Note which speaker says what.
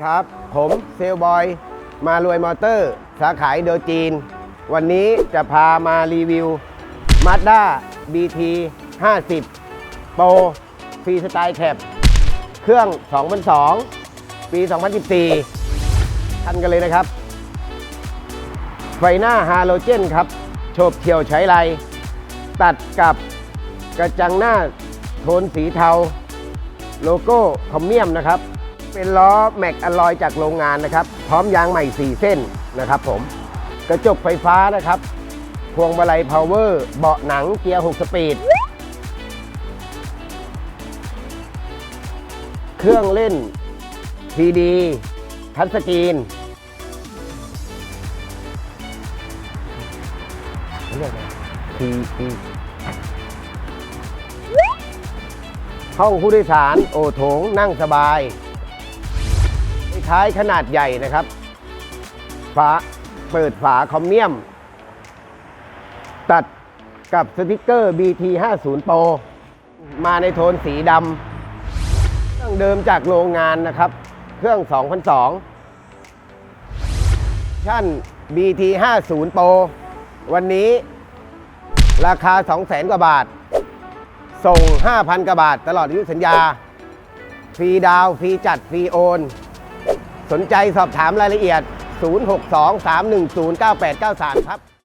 Speaker 1: ครับ ผมเซลบอย มารวยมอเตอร์ สาขาอินโดจีน วันนี้จะพามารีวิว Mazda BT 50 Pro ฟรีสไตล์แคปเครื่อง 2002 ปี 2014 ทันกันเลยนะครับ ไฟหน้าฮาโลเจนครับ โฉบเฉี่ยวใช้ไร ตัดกับกระจังหน้าโทนสีเทา โลโก้คอมเมียมนะครับ เป็นล้อแม็กอลลอยจากโรงงานนะครับ พร้อมยางใหม่ 4 เส้นนะครับผม กระจกไฟฟ้านะครับ พวงมาลัยพาวเวอร์ เบาะหนังเกียร์ 6 สปีด เครื่องเล่น CD ทัชสกรีนเรียกอะไร TP ห้องผู้โดยสาร โอโถงนั่งสบาย ท้ายขนาดใหญ่นะครับ ฝาเปิดฝาคอมเมียม ตัดกับสติกเกอร์ BT 50 Pro มาในโทนสีดำเครื่องเดิมจากโรงงานนะครับ เครื่อง 2002 ชั่น BT 50 Pro วันนี้ราคา 200,000 กว่าบาท ส่ง 5,000 กว่าบาท ตลอดอายุสัญญา ฟรีดาว ฟรีจัด ฟรีโอน สนใจสอบถามรายละเอียด 062 310 9893 ครับ